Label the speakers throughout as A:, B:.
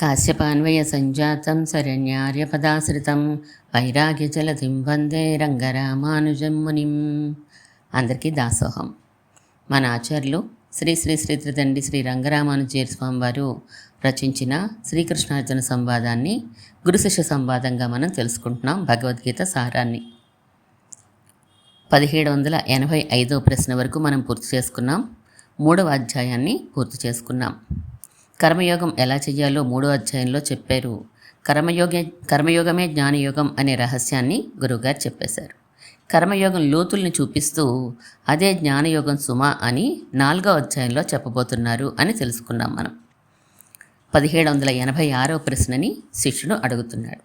A: కాశ్యపాన్వయ సంజాతం శరణ్యార్యపదాశ్రితం వైరాగ్యజలధిం వందే రంగరామానుజం మునిం అందరికీ దాసోహం। మన ఆచార్యులు శ్రీ శ్రీ శ్రీ త్రిదండి శ్రీ రంగరామానుజీర్ స్వామి వారు రచించిన శ్రీకృష్ణార్జున సంవాదాన్ని గురుశిష్య సంవాదంగా మనం తెలుసుకుంటున్నాం భగవద్గీత సారాన్ని. పదిహేడు వందల ఎనభై ఐదో ప్రశ్న వరకు మనం పూర్తి చేసుకున్నాం. మూడవ అధ్యాయాన్ని పూర్తి చేసుకున్నాం. కర్మయోగం ఎలా చేయాలో మూడో అధ్యాయంలో చెప్పారు. కర్మయోగ కర్మయోగమే జ్ఞానయోగం అనే రహస్యాన్ని గురువుగారు చెప్పేశారు. కర్మయోగం లోతుల్ని చూపిస్తూ అదే జ్ఞానయోగం సుమ అని నాలుగో అధ్యాయంలో చెప్పబోతున్నారు అని తెలుసుకున్నాం మనం. పదిహేడు వందల ఎనభై ఆరో ప్రశ్నని శిష్యుడు అడుగుతున్నాడు.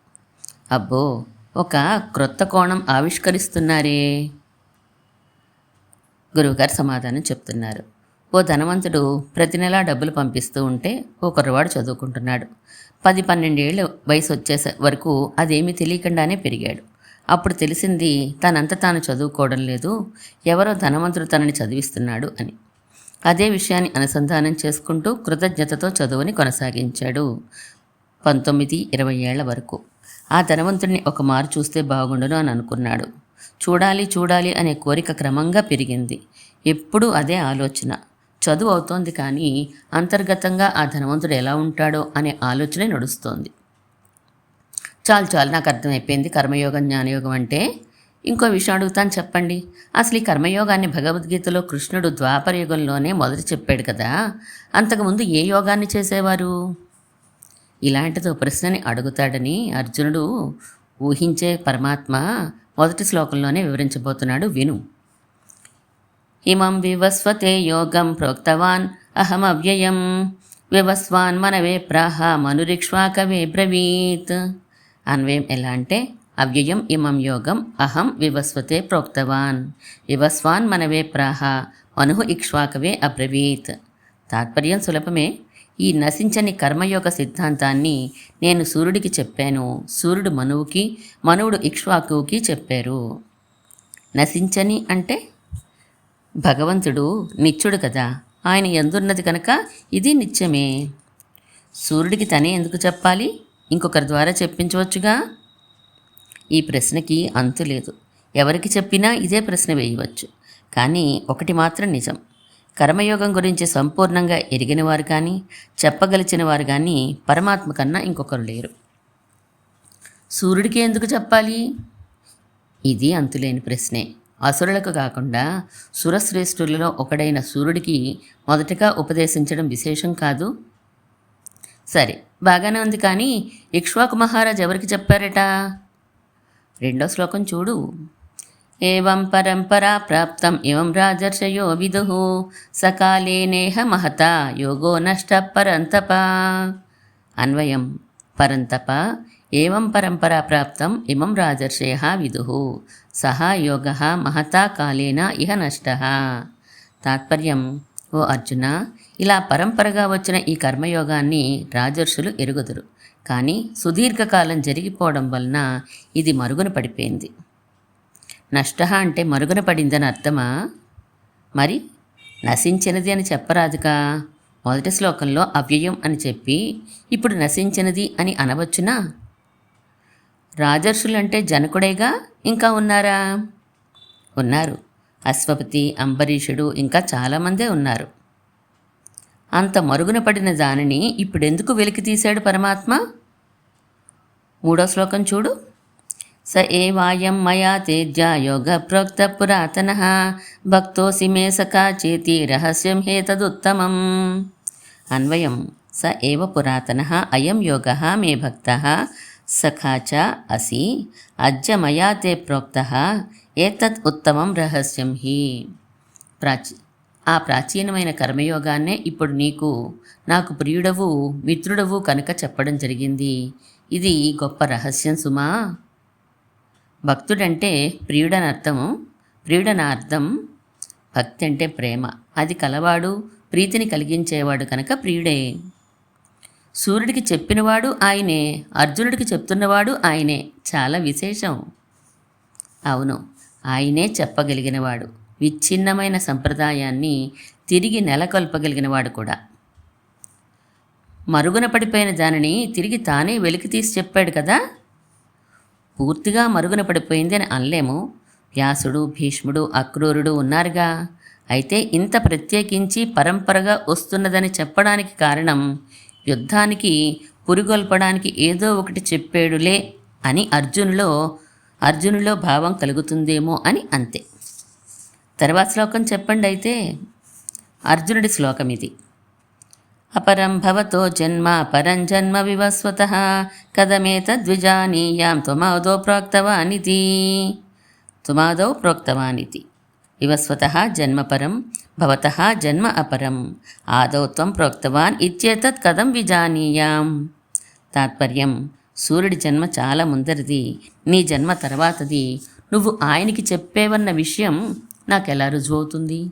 A: అబ్బో ఒక క్రొత్త కోణం ఆవిష్కరిస్తున్నారే? గురువుగారు సమాధానం చెప్తున్నారు. ఓ ధనవంతుడు ప్రతి నెలా డబ్బులు పంపిస్తూ ఉంటే ఓ కుర్రవాడు చదువుకుంటున్నాడు. పది పన్నెండేళ్ళు వయసు వచ్చేసే వరకు అదేమీ తెలియకుండానే పెరిగాడు. అప్పుడు తెలిసింది తనంత తాను చదువుకోవడం లేదు ఎవరో ధనవంతుడు తనని చదివిస్తున్నాడు అని. అదే విషయాన్ని అనుసంధానం చేసుకుంటూ కృతజ్ఞతతో చదువుని కొనసాగించాడు పంతొమ్మిది ఇరవై ఏళ్ళ వరకు. ఆ ధనవంతుడిని ఒక మారు చూస్తే బాగుండును అని అనుకున్నాడు. చూడాలి చూడాలి అనే కోరిక క్రమంగా పెరిగింది. ఎప్పుడూ అదే ఆలోచన. చదువు అవుతోంది కానీ అంతర్గతంగా ఆ ధనవంతుడు ఎలా ఉంటాడో అనే ఆలోచనే నడుస్తోంది. చాలు చాలు నాకు అర్థమైపోయింది. కర్మయోగం జ్ఞానయోగం అంటే ఇంకో విషయం అడుగుతాను చెప్పండి. అసలు ఈ కర్మయోగాన్ని భగవద్గీతలో కృష్ణుడు ద్వాపర యుగంలోనే మొదటి చెప్పాడు కదా. అంతకుముందు ఏ యోగాన్ని చేసేవారు? ఇలాంటిదో ప్రశ్నని అడుగుతాడని అర్జునుడు ఊహించే పరమాత్మ మొదటి శ్లోకంలోనే వివరించబోతున్నాడు. విను. ఇమం వివస్వతే యోగం ప్రోక్తవాన్ అహమవ్యయం. వివస్వాన్ మనవే ప్రాహ మనురిక్ష్వాకవే బ్రవీత్. అన్వయం ఎలా అంటే అవ్యయం ఇమం యోగం అహం వివస్వతే ప్రోక్తవాన్. వివస్వాన్ మనవే ప్రాహ మను ఇక్ష్వాకవే అబ్రవీత్. తాత్పర్యం సులభమే. ఈ నశించని కర్మయోగ సిద్ధాంతాన్ని నేను సూర్యుడికి చెప్పాను. సూర్యుడు మనువుకి మనువుడు ఇక్ష్వాకువుకి చెప్పారు. నశించని అంటే భగవంతుడు నిత్యుడు కదా. ఆయన ఎందున్నది కనుక? ఇది నిత్యమే. సూర్యుడికి తనే ఎందుకు చెప్పాలి? ఇంకొకరి ద్వారా చెప్పించవచ్చుగా? ఈ ప్రశ్నకి అంతు లేదు. ఎవరికి చెప్పినా ఇదే ప్రశ్న వేయవచ్చు. కానీ ఒకటి మాత్రం నిజం. కర్మయోగం గురించి సంపూర్ణంగా ఎరిగిన వారు కానీ చెప్పగలిచిన వారు కానీ పరమాత్మ కన్నా ఇంకొకరు లేరు. సూర్యుడికి ఎందుకు చెప్పాలి? ఇది అంతులేని ప్రశ్నే. అసురులకు కాకుండా సురశ్రేష్ఠులలో ఒకడైన సూర్యుడికి మొదటగా ఉపదేశించడం విశేషం కాదు? సరే బాగానే ఉంది కానీ ఇక్ష్వాకు మహారాజ్ ఎవరికి చెప్పారట? రెండో శ్లోకం చూడు. ఏం పరంపరా ప్రాప్తం ఏం రాజర్షయో విదు. సకాలే నేహ మహత యోగో నష్ట పరంతప. అన్వయం పరంతప ఏవం పరంపరా ప్రాప్తం ఇమం రాజర్షయ విదు సహా యోగ మహతా కాలేన ఇహ నష్ట. తాత్పర్యం ఓ అర్జున ఇలా పరంపరగా వచ్చిన ఈ కర్మయోగాన్ని రాజర్షులు ఎరుగుదురు. కానీ సుదీర్ఘకాలం జరిగిపోవడం వలన ఇది మరుగున పడిపోయింది. నష్ట అంటే మరుగున పడిందని అర్థమా? మరి నశించినది అని చెప్పరాదుగా మొదటి శ్లోకంలో అవ్యయం అని చెప్పి ఇప్పుడు నశించినది అని అనవచ్చునా? రాజర్షులంటే జనకుడేగా? ఇంకా ఉన్నారా? ఉన్నారు. అశ్వపతి అంబరీషుడు ఇంకా చాలామందే ఉన్నారు. అంత మరుగున పడిన దానిని ఇప్పుడెందుకు వెలికి తీశాడు పరమాత్మ? మూడో శ్లోకం చూడు. స ఏవాయం మయా తేజ్యా యోగ ప్రోక్త పురాతన భక్తోసి మే సఖా చేతి రహస్యం హేతదుత్తమం అన్వయం. స ఏవ పురాతన అయం యోగ మే భక్త సఖా చ అసి అద్య మయా తే ప్రోక్త ఏతత్ ఉత్తమం రహస్యం హి. ప్రాచీ ఆ ప్రాచీనమైన కర్మయోగాన్నే ఇప్పుడు నీకు నాకు ప్రియుడవు మిత్రుడవు కనుక చెప్పడం జరిగింది. ఇది గొప్ప రహస్యం సుమా. భక్తుడంటే ప్రియుడని అర్థము ప్రియుడని అర్థం భక్తి అంటే ప్రేమ. అది కలవాడు ప్రీతిని కలిగించేవాడు కనుక ప్రియుడే. సూర్యుడికి చెప్పినవాడు ఆయనే అర్జునుడికి చెప్తున్నవాడు ఆయనే. చాలా విశేషం. అవును ఆయనే చెప్పగలిగినవాడు. విచ్ఛిన్నమైన సంప్రదాయాన్ని తిరిగి నెలకొల్పగలిగినవాడు కూడా. మరుగున పడిపోయిన దానిని తిరిగి తానే వెలికి తీసి చెప్పాడు కదా? పూర్తిగా మరుగున పడిపోయింది అని అనలేము. వ్యాసుడు భీష్ముడు అక్రూరుడు ఉన్నారుగా. అయితే ఇంత ప్రత్యేకించి పరంపరగా వస్తున్నదని చెప్పడానికి కారణం యుద్ధానికి పురిగొల్పడానికి ఏదో ఒకటి చెప్పాడులే అని అర్జునులో అర్జునులో భావం కలుగుతుందేమో అని అంతే. తర్వాత శ్లోకం చెప్పండి అయితే. అర్జునుడి శ్లోకం ఇది. అపరం భవతో జన్మ పరం జన్మ వివస్వత కథమేతద్విజానీయాం త్వమాదౌ ప్రోక్తవానితి. త్వమాదౌ ప్రోక్తవానితి. వివస్వత జన్మపరం భవత జన్మ అపరం. ఆదౌ త్వం ప్రోక్తవాన్ ఇత్యేతత్ కథం విజానీయాం. తాత్పర్యం సూర్యుడి జన్మ చాలా ముందరిది నీ జన్మ తర్వాతది. నువ్వు ఆయనకి చెప్పేవన్న విషయం నాకెలా రుజువవుతుంది?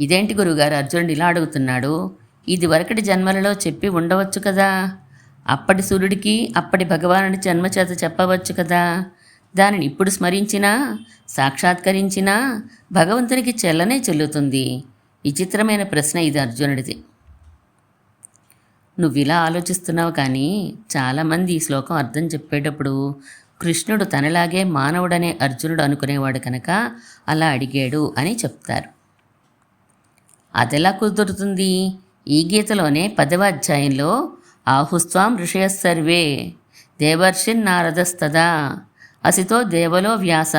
A: ఇదేంటి గురుగారు? అర్జునుడు ఇలా అడుగుతున్నాడు ఇది వరకటి జన్మలలో చెప్పి ఉండవచ్చు కదా? అప్పటి సూర్యుడికి అప్పటి భగవానుడి జన్మ చేత చెప్పవచ్చు కదా? దానిని ఇప్పుడు స్మరించినా సాక్షాత్కరించినా భగవంతునికి చెల్లనే చెల్లుతుంది. విచిత్రమైన ప్రశ్న ఇది అర్జునుడిది. నువ్వు ఇలా ఆలోచిస్తున్నావు కానీ చాలామంది ఈ శ్లోకం అర్థం చెప్పేటప్పుడు కృష్ణుడు తనలాగే మానవుడనే అర్జునుడు అనుకునేవాడు కనుక అలా అడిగాడు అని చెప్తారు. అదెలా కుదురుతుంది? ఈ గీతలోనే పదవ అధ్యాయంలో ఆహుస్వాం ఋషయ సర్వే దేవర్షిన్ నారదస్తదా అసితో దేవలో వ్యాస.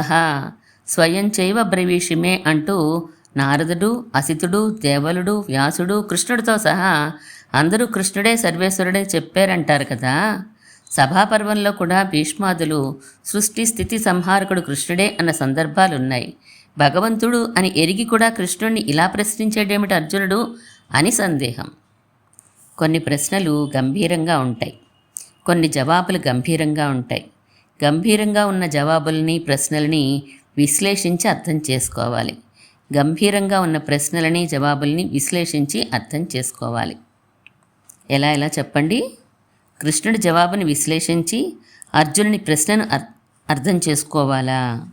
A: స్వయం చైవ బ్రవీషిమే అంటూ నారదుడు అసితుడు దేవలుడు వ్యాసుడు కృష్ణుడితో సహా అందరూ కృష్ణుడే సర్వేశ్వరుడే చెప్పారంటారు కదా. సభాపర్వంలో కూడా భీష్మాదులు సృష్టి స్థితి సంహారకుడు కృష్ణుడే అన్న సందర్భాలున్నాయి. భగవంతుడు అని ఎరిగి కూడా కృష్ణుణ్ణి ఇలా ప్రశ్నించేటేమిటి అర్జునుడు? అని సందేహం. కొన్ని ప్రశ్నలు గంభీరంగా ఉంటాయి. కొన్ని జవాబులు గంభీరంగా ఉంటాయి. గంభీరంగా ఉన్న జవాబుల్ని ప్రశ్నలని విశ్లేషించి అర్థం చేసుకోవాలి. గంభీరంగా ఉన్న ప్రశ్నలని జవాబుల్ని విశ్లేషించి అర్థం చేసుకోవాలి. ఎలా ఎలా చెప్పండి? కృష్ణుడి జవాబుని విశ్లేషించి అర్జునుని ప్రశ్నను అర్- అర్థం చేసుకోవాలా?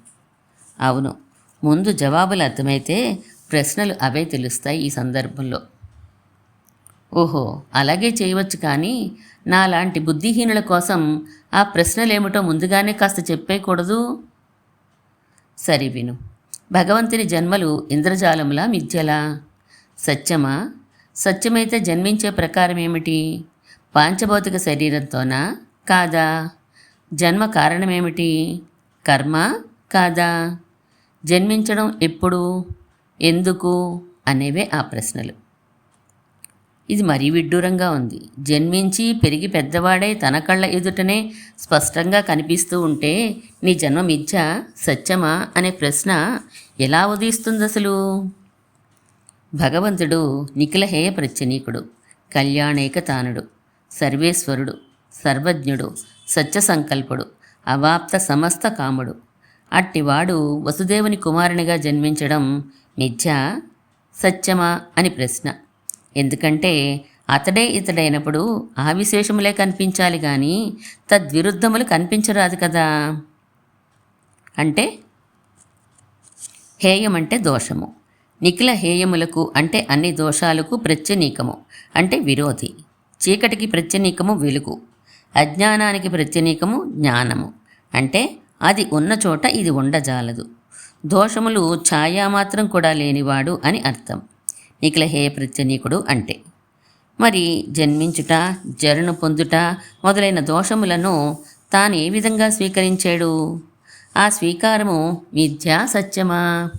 A: అవును. ముందు జవాబులు అర్థమైతే ప్రశ్నలు అవే తెలుస్తాయి ఈ సందర్భంలో. ఓహో అలాగే చేయవచ్చు కానీ నాలాంటి బుద్ధిహీనుల కోసం ఆ ప్రశ్నలేమిటో ముందుగానే కాస్త చెప్పేయకూడదు. సరి విను. భగవంతుని జన్మలు ఇంద్రజాలములా మిథ్యలా? సత్యమా? సత్యమైతే జన్మించే ప్రకారం ఏమిటి పాంచభౌతిక శరీరంతోనా? కాదా? జన్మ కారణమేమిటి? కర్మ? కాదా? జన్మించడం ఎప్పుడు? ఎందుకు? అనేవే ఆ ప్రశ్నలు. ఇది మరీ విడ్డూరంగా ఉంది. జన్మించి పెరిగి పెద్దవాడై తన కళ్ళ ఎదుటనే స్పష్టంగా కనిపిస్తూ ఉంటే నీ జన్మ మిథ్య సత్యమా అనే ప్రశ్న ఎలా ఉదయిస్తుంది అసలు భగవంతుడు నిఖిలహేయ ప్రత్యనీకుడు కళ్యాణేకతానుడు సర్వేశ్వరుడు సర్వజ్ఞుడు సత్య సంకల్పుడు అవాప్త సమస్త కాముడు. అట్టివాడు వసుదేవుని కుమారునిగా జన్మించడం మిథ్య సత్యమా అని ప్రశ్న. ఎందుకంటే అతడే ఇతడైనప్పుడు ఆ విశేషములే కనిపించాలి కానీ తద్విరుద్ధములు కనిపించరాదు కదా. అంటే హేయం అంటే దోషము. నిఖిల హేయములకు అంటే అన్ని దోషాలకు ప్రత్యనీకము అంటే విరోధి. చీకటికి ప్రత్యనీకము వెలుగు. అజ్ఞానానికి ప్రత్యనీకము జ్ఞానము. అంటే అది ఉన్న చోట ఇది ఉండజాలదు. దోషములు ఛాయా మాత్రం కూడా లేనివాడు అని అర్థం. నిఖిల హే ప్రత్యనీకుడు అంటే. మరి జన్మించుట జరును పొందుట మొదలైన దోషములను తాను ఏ విధంగా స్వీకరించాడు? ఆ స్వీకారము విద్యా సత్యమా?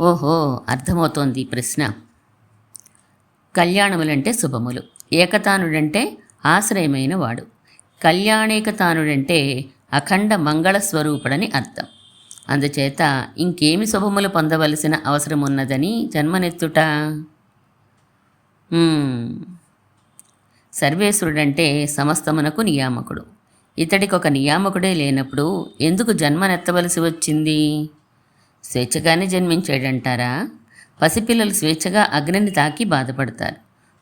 A: ఓహో అర్థమవుతోంది ప్రశ్న. కళ్యాణములంటే శుభములు. ఏకతానుడంటే ఆశ్రయమైన వాడు కళ్యాణేకతానుడంటే అఖండ మంగళ స్వరూపుడని అర్థం. అందుచేత ఇంకేమి శుభములు పొందవలసిన అవసరం ఉన్నదని జన్మనెత్తుట సర్వేశ్వరుడంటే సమస్తమునకు నియామకుడు. ఇతడికి ఒక నియామకుడే లేనప్పుడు ఎందుకు జన్మనెత్తవలసి వచ్చింది? స్వేచ్ఛగానే జన్మించాడంటారా? పసిపిల్లలు స్వేచ్ఛగా అగ్నిని తాకి బాధపడతారు.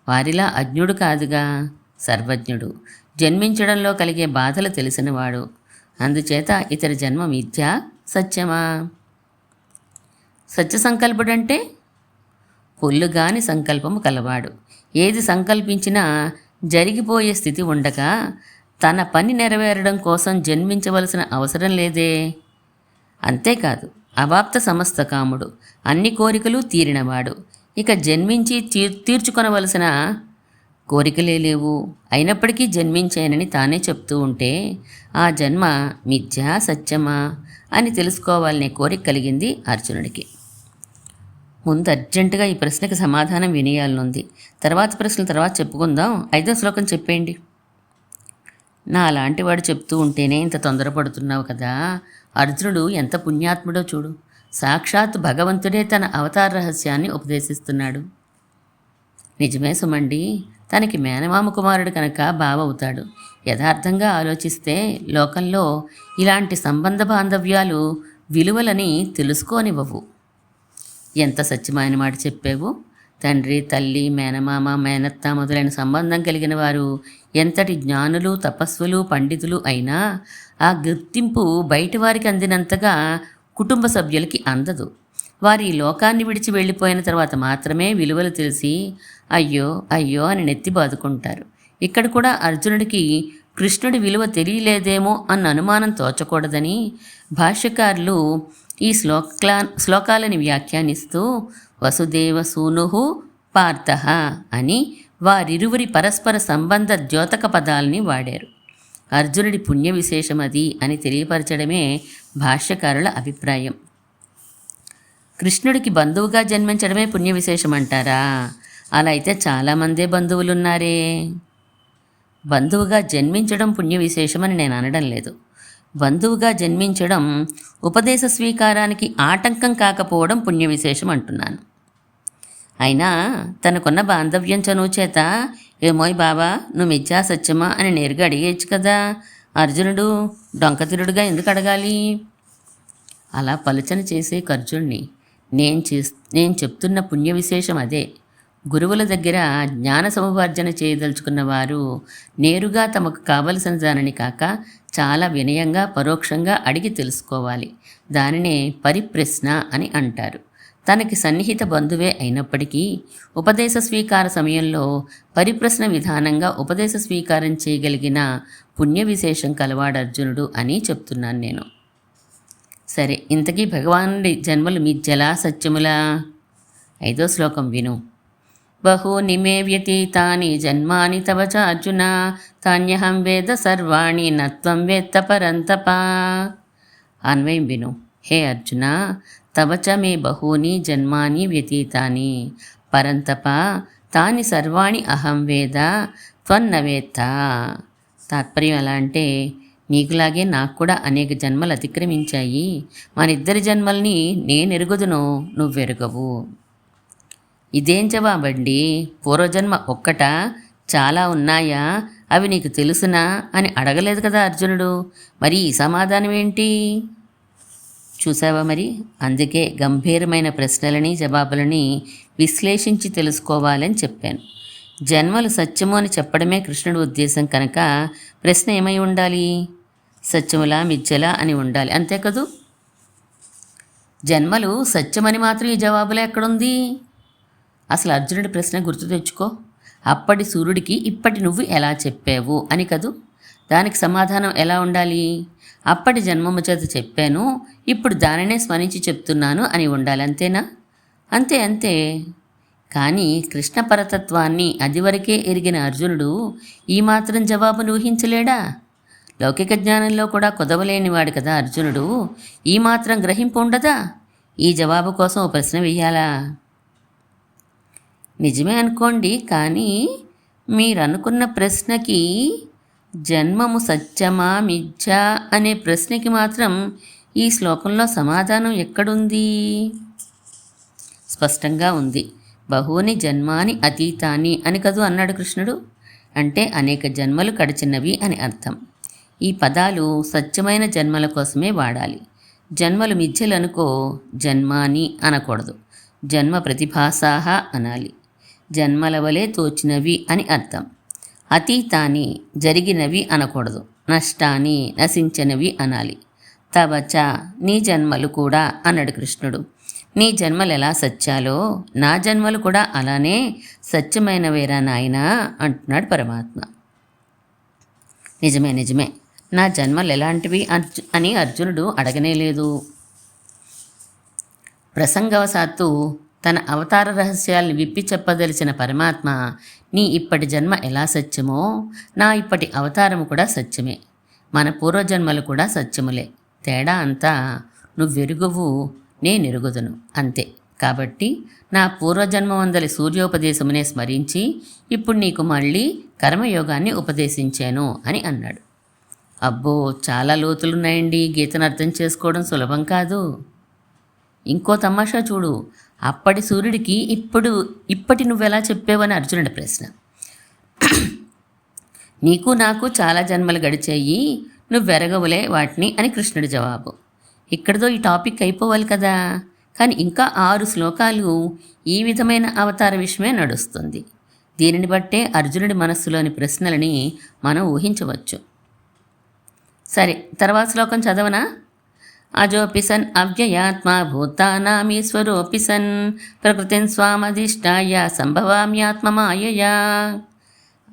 A: వారిలా అజ్ఞుడు కాదుగా? సర్వజ్ఞుడు. జన్మించడంలో కలిగే బాధలు తెలిసినవాడు. అందుచేత ఇతడి జన్మ మిథ్య? సత్యమా? సత్య సంకల్పుడంటే పొల్లుగాని సంకల్పము కలవాడు. ఏది సంకల్పించినా జరిగిపోయే స్థితి ఉండగా తన పని నెరవేరడం కోసం జన్మించవలసిన అవసరం లేదే. అంతేకాదు అవాప్త సమస్త కాముడు అన్ని కోరికలు తీరినవాడు. ఇక జన్మించి తీర్ తీర్చుకొనవలసిన కోరికలే లేవు. అయినప్పటికీ జన్మించానని తానే చెప్తూ ఉంటే ఆ జన్మ మిథ్యా సత్యమా? అని తెలుసుకోవాలనే కోరిక కలిగింది అర్జునుడికి. ముందు అర్జెంటుగా ఈ ప్రశ్నకి సమాధానం వినేయాలనుంది. తర్వాత ప్రశ్నలు తర్వాత చెప్పుకుందాం. ఐదో శ్లోకం చెప్పేయండి. నా అలాంటి వాడు చెప్తూ ఉంటేనే ఇంత తొందరపడుతున్నావు కదా. అర్జునుడు ఎంత పుణ్యాత్ముడో చూడు. సాక్షాత్ భగవంతుడే తన అవతార రహస్యాన్ని ఉపదేశిస్తున్నాడు. నిజమే సుమండి. తనకి మేనమామ కుమారుడు కనుక బావవుతాడు. యథార్థంగా ఆలోచిస్తే లోకంలో ఇలాంటి సంబంధ బాంధవ్యాలు విలువలని తెలుసుకోనివ్వవు. ఎంత సత్యమైన మాట చెప్పావు? తండ్రి తల్లి మేనమామ మేనత్త మొదలైన సంబంధం కలిగిన వారు ఎంతటి జ్ఞానులు తపస్సులు పండితులు అయినా ఆ గుర్తింపు బయటి వారికి అందినంతగా కుటుంబ సభ్యులకి అందదు. వారి ఈ లోకాన్ని విడిచి వెళ్ళిపోయిన తర్వాత మాత్రమే విలువలు తెలిసి అయ్యో అయ్యో అని నెత్తి బాదుకుంటారు. ఇక్కడ కూడా అర్జునుడికి కృష్ణుడి విలువ తెలియలేదేమో అన్న అనుమానం తోచకూడదని భాష్యకారులు ఈ శ్లోక్లా శ్లోకాలని వ్యాఖ్యానిస్తూ వసుదేవ సూనుహు పార్థ అని వారిరువురి పరస్పర సంబంధ ద్యోతక పదాలని వాడారు. అర్జునుడి పుణ్య విశేషమది అది అని తెలియపరచడమే భాష్యకారుల అభిప్రాయం. కృష్ణుడికి బంధువుగా జన్మించడమే పుణ్య విశేషం అంటారా అలా అయితే చాలామందే బంధువులున్నారే. బంధువుగా జన్మించడం పుణ్య విశేషమని నేను అనడం లేదు. బంధువుగా జన్మించడం ఉపదేశ స్వీకారానికి ఆటంకం కాకపోవడం పుణ్య విశేషం అంటున్నాను అయినా తనకున్న బాంధవ్యం చనువు చేత ఏమోయ్ బాబా నువ్వు మిథ్యా సత్యమా? అని నేరుగా అడిగేయచ్చు కదా. అర్జునుడు డొంకతిరుడుగా ఎందుకు అడగాలి? అలా పలుచన చేసే కర్జున్ని నేను చే నేను చెప్తున్న పుణ్య విశేషం అదే. గురువుల దగ్గర జ్ఞాన సముపార్జన చేయదలుచుకున్న వారు నేరుగా తమకు కావలసిన దానిని కాక చాలా వినయంగా పరోక్షంగా అడిగి తెలుసుకోవాలి. దానినే పరిప్రశ్న అని అంటారు. తనకి సన్నిహిత బంధువే అయినప్పటికీ ఉపదేశ స్వీకార సమయంలో పరిప్రశ్న విధానంగా ఉపదేశ స్వీకారం చేయగలిగిన పుణ్య విశేషం కలవాడు అర్జునుడు అని చెప్తున్నాను నేను. సరే ఇంతకీ భగవానుడి జన్మలు మీ జలా సత్యములా ఐదో శ్లోకం విను. బహూని మే వ్యతీతాని జన్మాని తవ చ అర్జున తాన్యహం వేద సర్వాణి నత్వం వేత్త పరంతప. అన్వయం విను. హే అర్జున తవ చ మే బహూని జన్మాని వ్యతీతాని పరంతప తాని సర్వాణి అహం వేద త్వన్నవేత్త తాత్పర్యం ఎలా అంటే నీకులాగే నాకు కూడా అనేక జన్మలు అతిక్రమించాయి. మనిద్దరి జన్మల్ని నేనెరుగుదును నువ్వెరుగవు. ఇదేం జవాబండి? పూర్వజన్మ ఒక్కట? చాలా ఉన్నాయా? అవి నీకు తెలుసునా? అని అడగలేదు కదా అర్జునుడు. మరి ఈ సమాధానం ఏంటి చూసావా మరి? అందుకే గంభీరమైన ప్రశ్నలని జవాబులని విశ్లేషించి తెలుసుకోవాలని చెప్పాను. జన్మలు సత్యము అని చెప్పడమే కృష్ణుడి ఉద్దేశం కనుక ప్రశ్న ఏమై ఉండాలి? సత్యములా మిథ్యలా అని ఉండాలి. అంతే కదూ? జన్మలు సత్యమని మాత్రం ఈ జవాబులో ఎక్కడుంది? అసలు అర్జునుడి ప్రశ్న గుర్తు తెచ్చుకో. అప్పటి సూర్యుడికి ఇప్పటి నువ్వు ఎలా చెప్పావు అని కదూ? దానికి సమాధానం ఎలా ఉండాలి? అప్పటి జన్మము చేత చెప్పాను ఇప్పుడు దానినే స్మరించి చెప్తున్నాను అని ఉండాలి. అంతేనా? అంతే అంతే. కానీ కృష్ణ పరతత్వాన్ని అదివరకే ఎరిగిన అర్జునుడు ఈ మాత్రం జవాబును ఊహించలేడా? లౌకిక జ్ఞానంలో కూడా కుదవలేనివాడు కదా అర్జునుడు. ఈ మాత్రం గ్రహింపు ఉండదా? ఈ జవాబు కోసం ఓ ప్రశ్న వేయాలా? నిజమే అనుకోండి కానీ మీరనుకున్న ప్రశ్నకి జన్మము సత్యమా మిథ్యా అనే ప్రశ్నకి మాత్రం ఈ శ్లోకంలో సమాధానం ఎక్కడుంది? స్పష్టంగా ఉంది. బహుని జన్మాని అతీతాని అని కదూ అన్నాడు కృష్ణుడు. అంటే అనేక జన్మలు కడిచినవి అని అర్థం. ఈ పదాలు సత్యమైన జన్మల కోసమే వాడాలి. జన్మలు మిథ్యలు అనుకో జన్మాని అనకూడదు. జన్మ ప్రతిభాసాహ అనాలి. జన్మల వలె తోచినవి అని అర్థం. అతీతాని జరిగినవి అనకూడదు. నష్టాన్ని నశించినవి అనాలి. తవచ నీ జన్మలు కూడా అన్నాడు కృష్ణుడు. నీ జన్మలు ఎలా సత్యాలో నా జన్మలు కూడా అలానే సత్యమైనవేరా నాయనా? అంటున్నాడు పరమాత్మ. నిజమే నిజమే. నా జన్మలు ఎలాంటివి? అర్జు అని అర్జునుడు అడగనే లేదు. ప్రసంగవశాత్తు తన అవతార రహస్యాల్ని విప్పి చెప్పదలిచిన పరమాత్మ నీ ఇప్పటి జన్మ ఎలా సత్యమో నా ఇప్పటి అవతారము కూడా సత్యమే. మన పూర్వజన్మలు కూడా సత్యములే. తేడా అంతా నువ్వెరుగువు. నేనెరుగుదును. అంతే. కాబట్టి నా పూర్వజన్మవందలి సూర్యోపదేశమునే స్మరించి ఇప్పుడు నీకు మళ్ళీ కర్మయోగాన్ని ఉపదేశించాను అని అన్నాడు. అబ్బో చాలా లోతులున్నాయండి. గీతను అర్థం చేసుకోవడం సులభం కాదు. ఇంకో తమాషా చూడు. అప్పటి సూర్యుడికి ఇప్పుడు ఇప్పటి నువ్వెలా చెప్పేవని అర్జునుడి ప్రశ్న. నీకు నాకు చాలా జన్మలు గడిచాయి. నువ్వెరగవులే వాటిని అని కృష్ణుడి జవాబు. ఇక్కడితో ఈ టాపిక్ అయిపోవాలి కదా. కానీ ఇంకా ఆరు శ్లోకాలు ఈ విధమైన అవతార విషయమే నడుస్తుంది. దీనిని బట్టే అర్జునుడి మనస్సులోని ప్రశ్నలని మనం ఊహించవచ్చు. సరే తర్వాత శ్లోకం చదవనా? అజోపి సన్ అవ్యయాత్మా భూతానామీశ్వరోపి సన్. ప్రకృతిన్ స్వామధిష్టాయ సంభవామ్యాత్మమాయయా.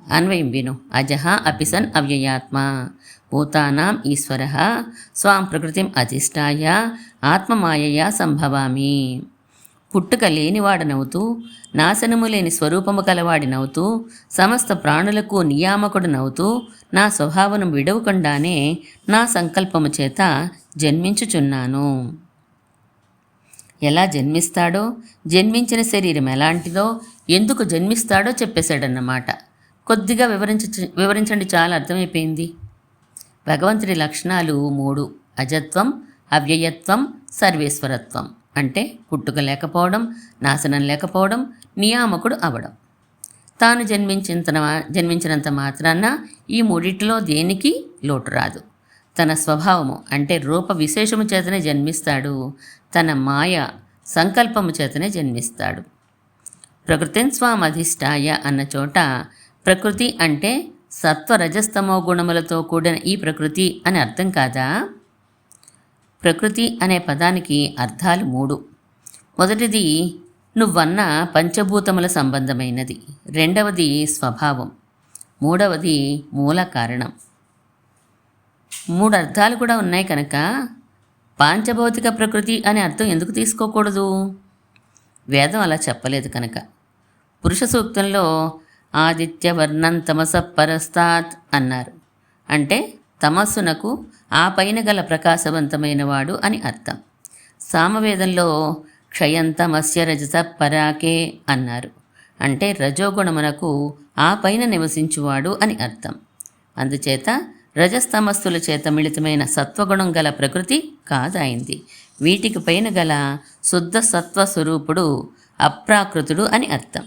A: అన్వయం విను. అజహ అపిసన్ అవ్యయాత్మా. భూతానాం ఈశ్వర. స్వాం ప్రకృతిం అధిష్టాయ. ఆత్మమాయయా సంభవామి. పుట్టుక లేనివాడనవుతూ నాశనము లేని స్వరూపము కలవాడినవుతూ సమస్త ప్రాణులకు నియామకుడునవుతూ నా స్వభావనం విడవకుండానే నా సంకల్పము చేత జన్మించుచున్నాను. ఎలా జన్మిస్తాడో? జన్మించిన శరీరం ఎలాంటిదో? ఎందుకు జన్మిస్తాడో చెప్పేశాడన్నమాట. కొద్దిగా వివరించ వివరించండి చాలా అర్థమైపోయింది. భగవంతుడి లక్షణాలు మూడు. అజత్వం అవ్యయత్వం సర్వేశ్వరత్వం. అంటే పుట్టుక లేకపోవడం నాశనం లేకపోవడం నియామకుడు అవడం. తాను జన్మించిన జన్మించినంత మాత్రాన ఈ మూడిటిలో దేనికి లోటు రాదు. తన స్వభావము అంటే రూప విశేషము చేతనే జన్మిస్తాడు. తన మాయ సంకల్పము చేతనే జన్మిస్తాడు. ప్రకృతిన్ స్వామధిష్టాయ అన్న చోట ప్రకృతి అంటే సత్వరజస్తమో గుణములతో కూడిన ఈ ప్రకృతి అని అర్థం కాదా? ప్రకృతి అనే పదానికి అర్థాలు మూడు. మొదటిది నువ్వన్న పంచభూతముల సంబంధమైనది. రెండవది స్వభావం. మూడవది మూల కారణం. మూడు అర్థాలు కూడా ఉన్నాయి కనుక పాంచభౌతిక ప్రకృతి అనే అర్థం ఎందుకు తీసుకోకూడదు? వేదం అలా చెప్పలేదు కనుక. పురుష సూక్తంలో ఆదిత్యవర్ణం తమస పరస్తాత్ అన్నారు. అంటే తమస్సునకు ఆ పైన గల ప్రకాశవంతమైనవాడు అని అర్థం. సామవేదంలో క్షయంతమస్య రజత పరాకే అన్నారు. అంటే రజోగుణమునకు ఆ పైన నివసించువాడు అని అర్థం. అందుచేత రజస్తమస్సుల చేత మిళితమైన సత్వగుణం గల ప్రకృతి కాదాయింది వీటికి పైన గల శుద్ధ సత్వస్వరూపుడు అప్రాకృతుడు అని అర్థం.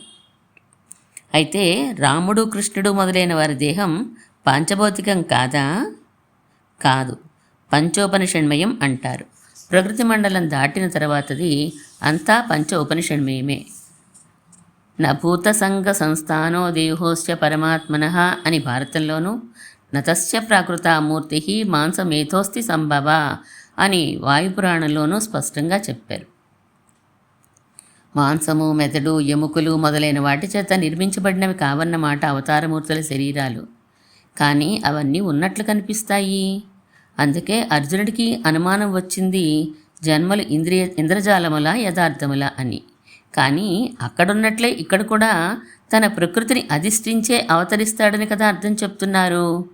A: అయితే రాముడు కృష్ణుడు మొదలైన వారి దేహం పాంచభౌతికం కాదా? కాదు. పంచోపనిషణ్మయం అంటారు. ప్రకృతి మండలం దాటిన తర్వాతది అంతా పంచ ఉపనిషణ్మయమే నభూత సంఘ సంస్థానో దేహోశ్చ పరమాత్మన అని భారతంలోనూ నతస్య ప్రాకృతామూర్తి మాంసమేథోస్తి సంభవ అని వాయుపురాణంలోనూ స్పష్టంగా చెప్పారు. మాంసము మెదడు ఎముకలు మొదలైన వాటి చేత నిర్మించబడినవి కావన్నమాట అవతారమూర్తుల శరీరాలు. కానీ అవన్నీ ఉన్నట్లు కనిపిస్తాయి. అందుకే అర్జునుడికి అనుమానం వచ్చింది జన్మలు ఇంద్రియ ఇంద్రజాలముల యథార్థముల అని. కానీ అక్కడున్నట్లే ఇక్కడ కూడా తన ప్రకృతిని అధిష్ఠించే అవతరిస్తాడని కదా అర్థం చెప్తున్నారు.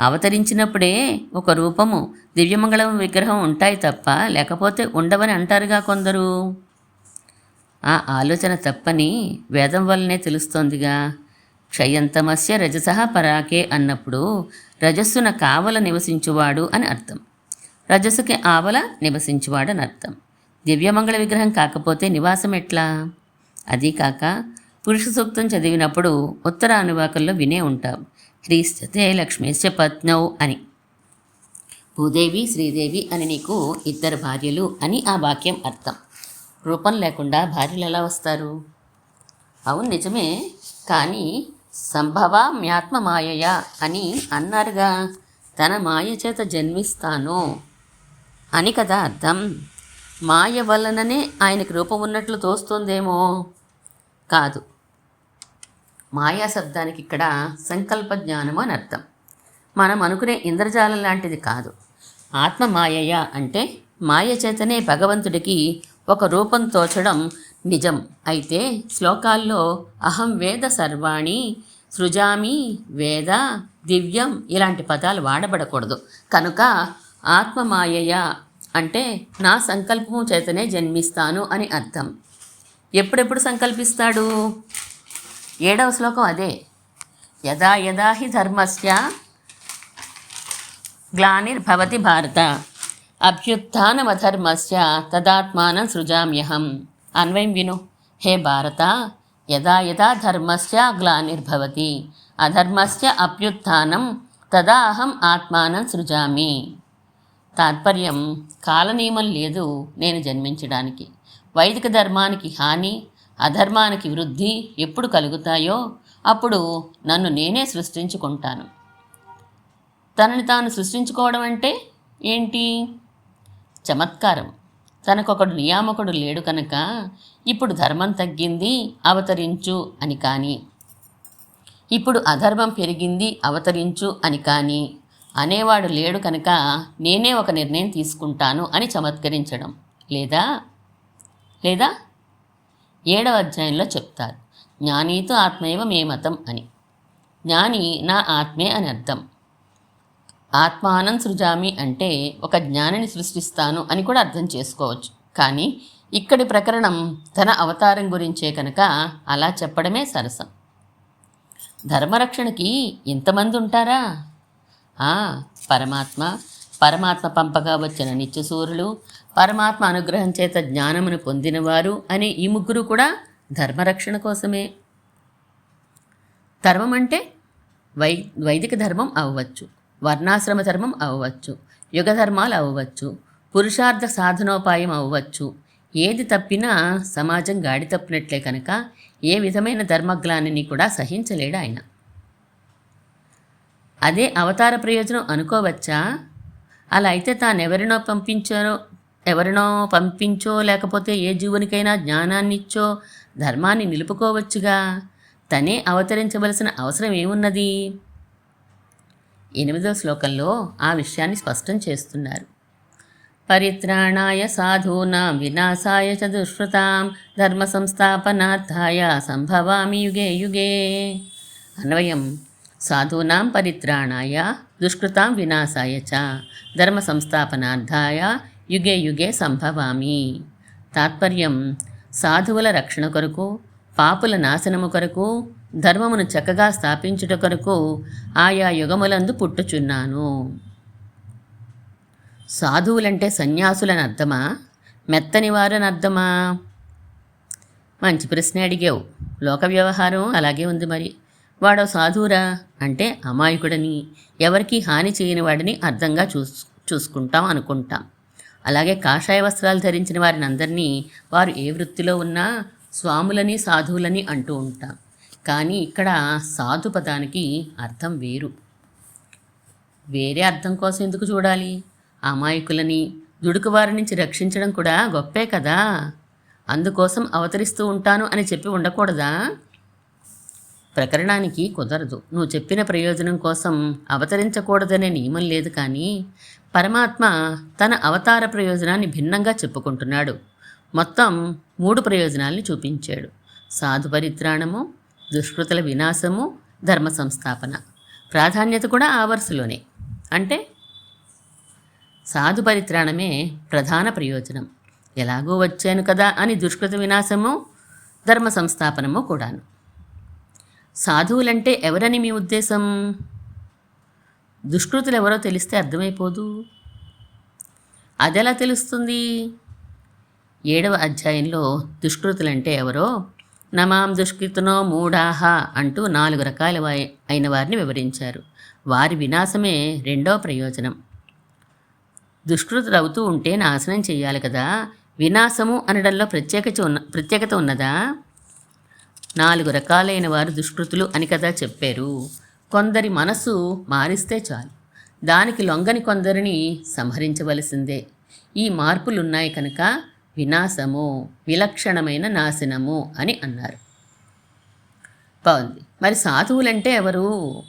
A: అవతరించినప్పుడే ఒక రూపము దివ్యమంగళం విగ్రహం ఉంటాయి తప్ప లేకపోతే ఉండవని అంటారుగా కొందరు. ఆ ఆలోచన తప్పని వేదం వల్లనే తెలుస్తోందిగా. క్షయంతమస్య రజస పరాకే అన్నప్పుడు రజస్సున కావల నివసించువాడు అని అర్థం. రజస్సుకి ఆవల నివసించువాడు అని అర్థం. దివ్యమంగళ విగ్రహం కాకపోతే నివాసం ఎట్లా? అదీ కాక పురుష సూక్తం చదివినప్పుడు ఉత్తర అనువాకంలో వినే ఉంటాం. హ్రీశ్చతే లక్ష్మీశ్చ పత్నౌ అని. భూదేవి శ్రీదేవి అని నీకు ఇద్దరు భార్యలు అని ఆ వాక్యం అర్థం. రూపం లేకుండా భార్యలు ఎలా వస్తారు? అవును నిజమే. కానీ సంభవ మ్యాత్మ మాయయ అని అన్నారుగా తన మాయ చేత జన్మిస్తాను అని కదా అర్థం. మాయ వలననే ఆయనకి రూపం ఉన్నట్లు తోస్తుందేమో? కాదు. మాయా శబ్దానికి ఇక్కడ సంకల్ప జ్ఞానము అని అర్థం. మనం అనుకునే ఇంద్రజాలం లాంటిది కాదు. ఆత్మ మాయయ అంటే మాయ చేతనే భగవంతుడికి ఒక రూపం తోచడం నిజం. అయితే శ్లోకాల్లో అహం వేద సర్వాణి సృజామి వేద దివ్యం ఇలాంటి పదాలు వాడబడకూడదు. కనుక ఆత్మమాయయ అంటే నా సంకల్పము చేతనే జన్మిస్తాను అని అర్థం. ఎప్పుడెప్పుడు సంకల్పిస్తాడు? ఏడవ శ్లోకం అదే. యదా యదా హి ధర్మస్య గ్లానిర్భవతి భారత. అభ్యుత్నమధర్మస్య తదాత్మానం సృజామ్యహం. అన్వయం విను. హే భారత యదా యదా ధర్మస్య గ్లానిర్భవతి అధర్మస్య అభ్యుత్నం తదా అహం ఆత్మానం సృజామి. తాత్పర్యం కాలనియమం లేదు నేను జన్మించడానికి. వైదిక ధర్మానికి హాని అధర్మానికి వృద్ధి ఎప్పుడు కలుగుతాయో అప్పుడు నన్ను నేనే సృష్టించుకుంటాను. తనని తాను సృష్టించుకోవడం అంటే ఏంటి? చమత్కారం. తనకొకడు నియామకుడు లేడు కనుక ఇప్పుడు ధర్మం తగ్గింది అవతరించు అని కానీ. ఇప్పుడు అధర్మం పెరిగింది అవతరించు అని కానీ. అనేవాడు లేడు కనుక నేనే ఒక నిర్ణయం తీసుకుంటాను అని చమత్కరించడం. లేదా? లేదా? ఏడవ అధ్యాయంలో చెప్తారు. జ్ఞానీతో ఆత్మేవ మే మతం అని. జ్ఞాని నా ఆత్మే అని అర్థం. ఆత్మానం సృజామి అంటే ఒక జ్ఞానిని సృష్టిస్తాను అని కూడా అర్థం చేసుకోవచ్చు. కానీ ఇక్కడి ప్రకరణం తన అవతారం గురించే కనుక అలా చెప్పడమే సరసం. ధర్మరక్షణకి ఇంతమంది ఉంటారా ఆ, పరమాత్మ పరమాత్మ పంపగా వచ్చిన నిత్యసూరులు పరమాత్మ అనుగ్రహం చేత జ్ఞానమును పొందినవారు అనే ఈ ముగ్గురు కూడా ధర్మరక్షణ కోసమే. ధర్మం అంటే వై వైదిక ధర్మం అవ్వచ్చు. వర్ణాశ్రమ ధర్మం అవ్వచ్చు యుగధర్మాలు అవ్వచ్చు పురుషార్థ సాధనోపాయం అవ్వచ్చు. ఏది తప్పినా సమాజం గాడి తప్పినట్లే కనుక ఏ విధమైన ధర్మగ్లానిని కూడా సహించలేడు ఆయన. అదే అవతార ప్రయోజనం అనుకోవచ్చా? అలా అయితే తాను ఎవరినో పంపించారో ఎవరినో పంపించో లేకపోతే ఏ జీవునికైనా జ్ఞానాన్నిచ్చో ధర్మాన్ని నిలుపుకోవచ్చుగా. తనే అవతరించవలసిన అవసరం ఏమున్నది? ఎనిమిదో శ్లోకంలో ఆ విషయాన్ని స్పష్టం చేస్తున్నారు. పరిత్రాణాయ సాధూనాం వినాశాయ చ దుష్కృతాం ధర్మ సంస్థాపనార్థాయ సంభవామి యుగే యుగే. అన్వయం సాధూనాం పరిత్రాణాయ దుష్కృతాం వినాశాయ చ ధర్మ సంస్థాపనార్థాయ యుగే యుగే సంభవామి. తాత్పర్యం సాధువుల రక్షణ కొరకు పాపుల నాశనము కొరకు ధర్మమును చక్కగా స్థాపించుట కొరకు ఆయా యుగములందు పుట్టుచున్నాను. సాధువులంటే సన్యాసులని అర్థమా? మెత్తని వారని అర్థమా? మంచి ప్రశ్న అడిగావు. లోక వ్యవహారం అలాగే ఉంది మరి. వాడో సాధువురా? అంటే అమాయకుడని ఎవరికి హాని చేయని వాడిని అర్థంగా చూ చూసుకుంటాం అనుకుంటాం. అలాగే కాషాయ వస్త్రాలు ధరించిన వారిని అందరినీ వారు ఏ వృత్తిలో ఉన్నా స్వాములని సాధువులని అంటూ ఉంటాం. కానీ ఇక్కడ సాధు పదానికి అర్థం వేరు. వేరే అర్థం కోసం ఎందుకు చూడాలి? అమాయకులని దుడుకువారి నుంచి రక్షించడం కూడా గొప్పే కదా? అందుకోసం అవతరిస్తూ ఉంటాను అని చెప్పి ఉండకూడదా? ప్రకరణానికి కుదరదు. నువ్వు చెప్పిన ప్రయోజనం కోసం అవతరించకూడదనే నియమం లేదు కానీ పరమాత్మ తన అవతార ప్రయోజనాన్ని భిన్నంగా చెప్పుకుంటున్నాడు. మొత్తం మూడు ప్రయోజనాల్ని చూపించాడు. సాధు పరిత్రాణము దుష్కృతుల వినాశము ధర్మ సంస్థాపన. ప్రాధాన్యత కూడా ఆ వరుసలోనే. అంటే సాధు పరిత్రాణమే ప్రధాన ప్రయోజనం. ఎలాగో వచ్చాను కదా అని దుష్కృత వినాశము ధర్మ సంస్థాపనము కూడాను. సాధువులంటే ఎవరని మీ ఉద్దేశం? దుష్కృతులు ఎవరో తెలిస్తే అర్థమైపోదు. అదెలా తెలుస్తుంది? ఏడవ అధ్యాయంలో దుష్కృతులంటే ఎవరో నమాం దుష్కృతనో మూఢాహ అంటూ నాలుగు రకాల అయిన వారిని వివరించారు. వారి వినాశమే రెండో ప్రయోజనం. దుష్కృతులు అవుతూ ఉంటే నాశనం చేయాలి కదా. వినాశము అనడంలో ప్రత్యేకత ఉన్న ప్రత్యేకత ఉన్నదా? నాలుగు రకాలైన వారు దుష్కృతులు అని కదా చెప్పారు. కొందరి మనసు మారిస్తే చాలు. దానికి లొంగని కొందరిని సంహరించవలసిందే. ఈ మార్పులు ఉన్నాయి కనుక వినాశము విలక్షణమైన నాశనము అని అన్నారు. బాగుంది. మరి సాధువులంటే ఎవరు?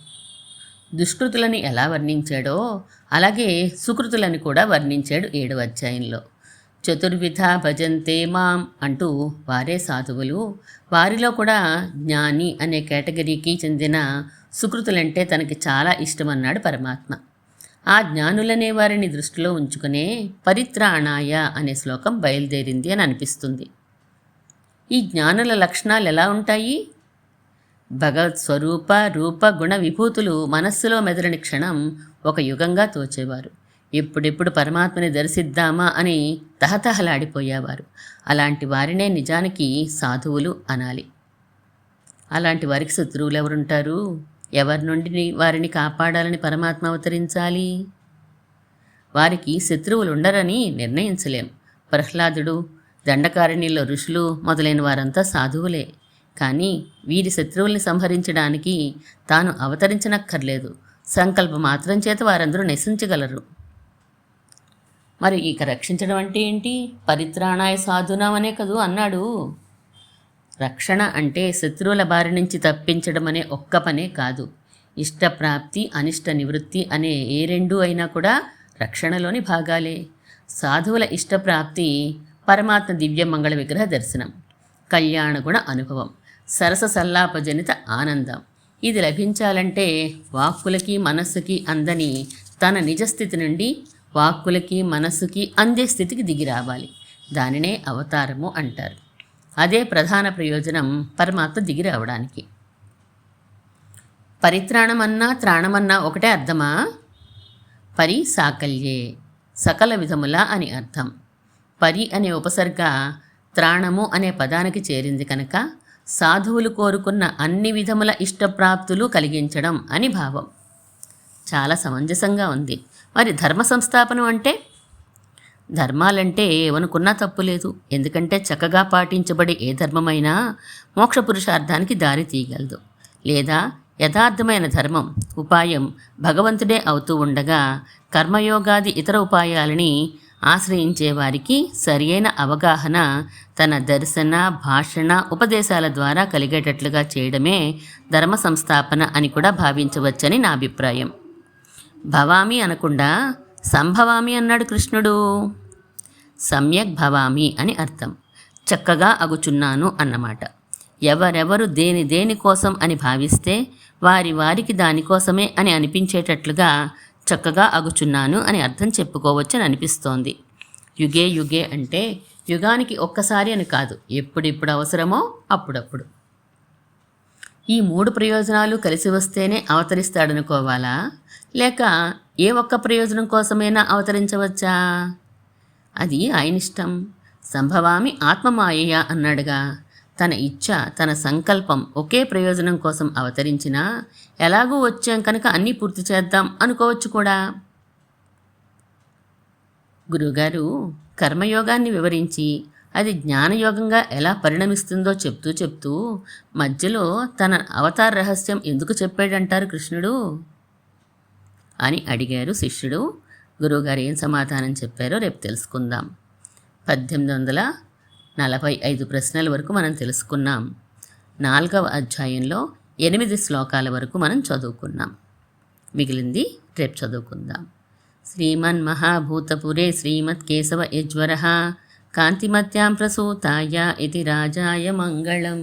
A: దుష్కృతులని ఎలా వర్ణించాడో అలాగే సుకృతులని కూడా వర్ణించాడు ఏడవ అధ్యాయంలో. చతుర్విధ భజంతే మాం అంటూ వారే సాధువులు. వారిలో కూడా జ్ఞాని అనే కేటగిరీకి చెందిన సుకృతులంటే తనకి చాలా ఇష్టమన్నాడు పరమాత్మ. ఆ జ్ఞానులనే వారిని దృష్టిలో ఉంచుకునే పరిత్రాణాయ అనే శ్లోకం బయలుదేరింది అని అనిపిస్తుంది. ఈ జ్ఞానుల లక్షణాలు ఎలా ఉంటాయి? భగవత్ స్వరూప రూప గుణ విభూతులు మనస్సులో మెదలని క్షణం ఒక యుగంగా తోచేవారు. ఎప్పుడెప్పుడు పరమాత్మని దర్శిద్దామా అని తహతహలాడిపోయేవారు. అలాంటి వారినే నిజానికి సాధువులు అనాలి. అలాంటి వారికి శత్రువులు ఎవరుంటారు? ఎవరి నుండి వారిని కాపాడాలని పరమాత్మ అవతరించాలి? వారికి శత్రువులు ఉండరని నిర్ణయించలేం. ప్రహ్లాదుడు దండకారణ్యంలో ఋషులు మొదలైన వారంతా సాధువులే. కానీ వీరి శత్రువుల్ని సంహరించడానికి తాను అవతరించనక్కర్లేదు. సంకల్ప మాత్రం చేత వారందరూ నశించగలరు. మరి ఇక రక్షించడం అంటే ఏంటి? పరిత్రాణాయ సాధునామనే కదూ అన్నాడు. రక్షణ అంటే శత్రువుల బారి నుంచి తప్పించడం అనే ఒక్క పనే కాదు. ఇష్టప్రాప్తి అనిష్ట నివృత్తి అనే ఏ రెండు అయినా కూడా రక్షణలోని భాగాలే. సాధువుల ఇష్టప్రాప్తి పరమాత్మ దివ్య మంగళ విగ్రహ దర్శనం కళ్యాణ గుణ అనుభవం సరస సల్లాపజనిత ఆనందం. ఇది లభించాలంటే వాక్కులకి మనస్సుకి అందని తన నిజస్థితి నుండి వాక్కులకి మనస్సుకి అందే స్థితికి దిగి రావాలి. దానినే అవతారము అంటారు. అదే ప్రధాన ప్రయోజనం పరమాత్మ దిగి రావడానికి. పరిత్రాణమన్నా త్రాణమన్నా ఒకటే అర్థమా? పరి సాకల్యే సకల విధముల అని అర్థం. పరి అనే ఉపసర్గ త్రాణము అనే పదానికి చేరింది కనుక సాధువులు కోరుకున్న అన్ని విధముల ఇష్టప్రాప్తులు కలిగించడం అని భావం. చాలా సమంజసంగా ఉంది. మరి ధర్మ సంస్థాపనం అంటే? ధర్మాలంటే ఏమనుకున్నా తప్పు లేదు. ఎందుకంటే చక్కగా పాటించబడే ఏ ధర్మమైనా మోక్ష పురుషార్థానికి దారి తీయగలదు. లేదా యథార్థమైన ధర్మం ఉపాయం భగవంతుడే అవుతూ ఉండగా కర్మయోగాది ఇతర ఉపాయాలని ఆశ్రయించే వారికి సరియైన అవగాహన తన దర్శన భాషణ ఉపదేశాల ద్వారా కలిగేటట్లుగా చేయడమే ధర్మ సంస్థాపన అని కూడా భావించవచ్చని నా అభిప్రాయం. భవామి అనకుండా సంభవామి అన్నాడు కృష్ణుడు. సమ్యక్ భవామి అని అర్థం. చక్కగా అగుచున్నాను అన్నమాట. ఎవరెవరు దేని దేని కోసం అని భావిస్తే వారి వారికి దానికోసమే అని అనిపించేటట్లుగా చక్కగా అగుచున్నాను అని అర్థం చెప్పుకోవచ్చని అనిపిస్తోంది. యుగే యుగే అంటే యుగానికి ఒక్కసారి అని కాదు ఎప్పుడిప్పుడు అవసరమో అప్పుడప్పుడు. ఈ మూడు ప్రయోజనాలు కలిసి వస్తేనే అవతరిస్తాడనుకోవాలా? లేక ఏ ఒక్క ప్రయోజనం కోసమైనా అవతరించవచ్చా? అది ఆయనిష్టం. సంభవామి ఆత్మమాయయ అన్నాడుగా. తన ఇచ్ఛ తన సంకల్పం ఒకే ప్రయోజనం కోసం అవతరించినా ఎలాగూ వచ్చాం కనుక అన్నీ పూర్తి చేద్దాం అనుకోవచ్చు కూడా. గురుగారు కర్మయోగాన్ని వివరించి అది జ్ఞానయోగంగా ఎలా పరిణమిస్తుందో చెప్తూ చెప్తూ మధ్యలో తన అవతార రహస్యం ఎందుకు చెప్పాడంటారు కృష్ణుడు? అని అడిగారు శిష్యుడు. గురువుగారు ఏం సమాధానం చెప్పారో రేపు తెలుసుకుందాం. పద్దెనిమిది వందల నలభై ఐదు ప్రశ్నల వరకు మనం తెలుసుకున్నాం. నాలుగవ అధ్యాయంలో ఎనిమిది శ్లోకాల వరకు మనం చదువుకున్నాం. మిగిలింది రేపు చదువుకుందాం. శ్రీమన్ మహాభూతపురే శ్రీమత్ కేశవ యజ్వర కాంతిమత్యాం ప్రసూతాయ ఇది రాజాయ మంగళం.